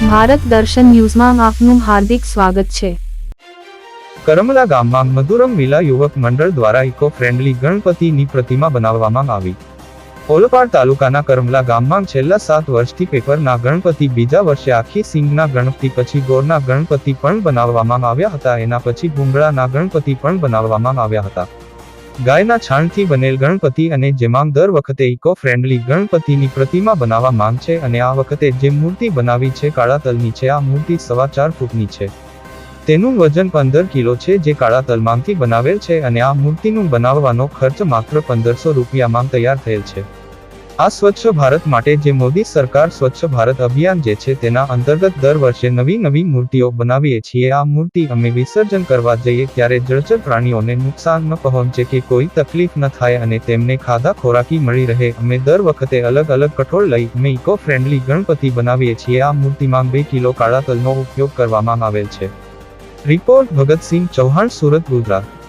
ભારત દર્શન ન્યૂઝમાં આપનું હાર્દિક સ્વાગત છે. કરમલા ગામમાં મધુરમ મેલા યુવક મંડળ દ્વારા ઇકો ફ્રેન્ડલી ગણપતિની પ્રતિમા બનાવવામાં આવી. ઓલપાડ તાલુકાના કરમલા ગામમાં છેલ્લા સાત વર્ષથી પેપરના ગણપતિ, બીજા વર્ષે આખી સિંગના ગણપતિ, પછી ગોરના ગણપતિ પણ બનાવવામાં આવ્યા હતા. એના પછી ભૂંગળાના ગણપતિ પણ બનાવવામાં આવ્યા હતા. ગાયના છાણથી બનેલ ગણપતિ અને જેમાં દર વખતે ઇકો ફ્રેન્ડલી ગણપતિની પ્રતિમા બનાવવા માંગ છે અને આ વખતે જે મૂર્તિ બનાવી છે કાળા તલની છે, આ મૂર્તિ સવા ચાર ફૂટની છે. તેનું વજન પંદર કિલો છે જે કાળા તલમાંથી બનાવેલ છે અને આ મૂર્તિનું બનાવવાનો ખર્ચ માત્ર પંદરસો રૂપિયામાં તૈયાર થયેલ છે. આ સ્વચ્છ ભારત માટે જે મોદી સરકાર સ્વચ્છ ભારત અભિયાન જે છે તેના અંતર્ગત દર વર્ષે નવી નવી મૂર્તિઓ બનાવીએ છીએ. આ મૂર્તિ અમે વિસર્જન કરવા જઈએ ત્યારે જળચર પ્રાણીઓને નુકસાન ન પહોંચે કે કોઈ તકલીફ ન થાય અને તેમને ખાધા ખોરાકી મળી રહે. અમે દર વખતે અલગ અલગ કઠોળ લઈ અમે ઇકો ફ્રેન્ડલી ગણપતિ બનાવીએ છીએ. આ મૂર્તિમાં બે કિલો કાળા તલનો ઉપયોગ કરવામાં આવેલ છે. રિપોર્ટ ભગતસિંહ ચૌહાણ, સુરત, ગુજરાત.